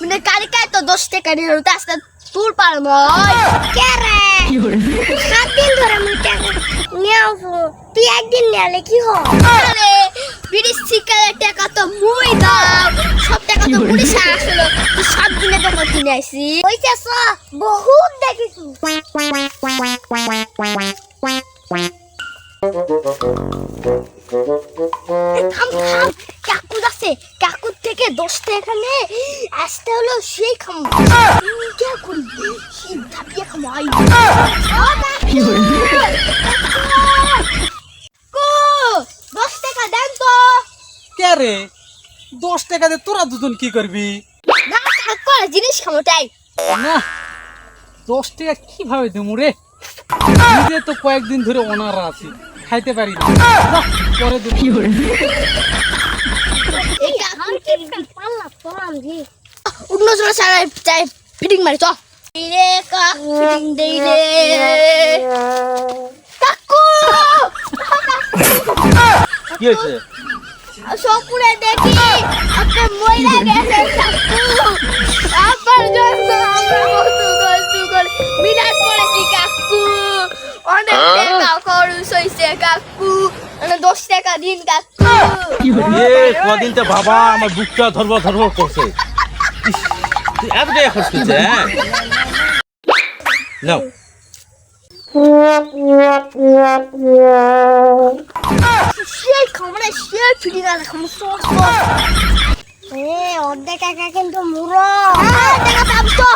মানে তো দশ টাকা নিয়ে সাথে তোর পার সাত দিন ধরে তুই একদিন নিয়ে কি আরে ব্রিটিশ শিকারের টাকা তো মুই দাও সব টাকা তো পুলিশ আসলো সাত দিনে টাকা কিনে আইসি হইছে স থাম থাম আছে কাকুর থেকে দশ টাকা নে আসতে হলো সেই খাম। কে করি ধাপিয়ে খামাই দশ টাকা দেন তো। কে রে? দশ টাকা দিয়ে তোরা দুজন কি করবি? না জিনিস খামো তাই। না দশ টাকা কীভাবে দেবো রে? নিজে তো কয়েকদিন ধরে অনারা আছি। খাইতে পারি না। পরে কাকুকে পাল্লা পড়াম রে সারা চাই ফিটিং মারি চ রে কা ফিটিং দেই রে কাকু! কি হয়েছে? সকুরে দেখি। কাকু। মানে দশ টাকা দিন কাকু। কদিন তো বাবা আমার বুকটা ধরবো ধরবো করছে। এত টাকা খরচ করছে হ্যাঁ? নাও। এ অর্ধেক টাকা কিন্তু মুরো টাকা দাম তো।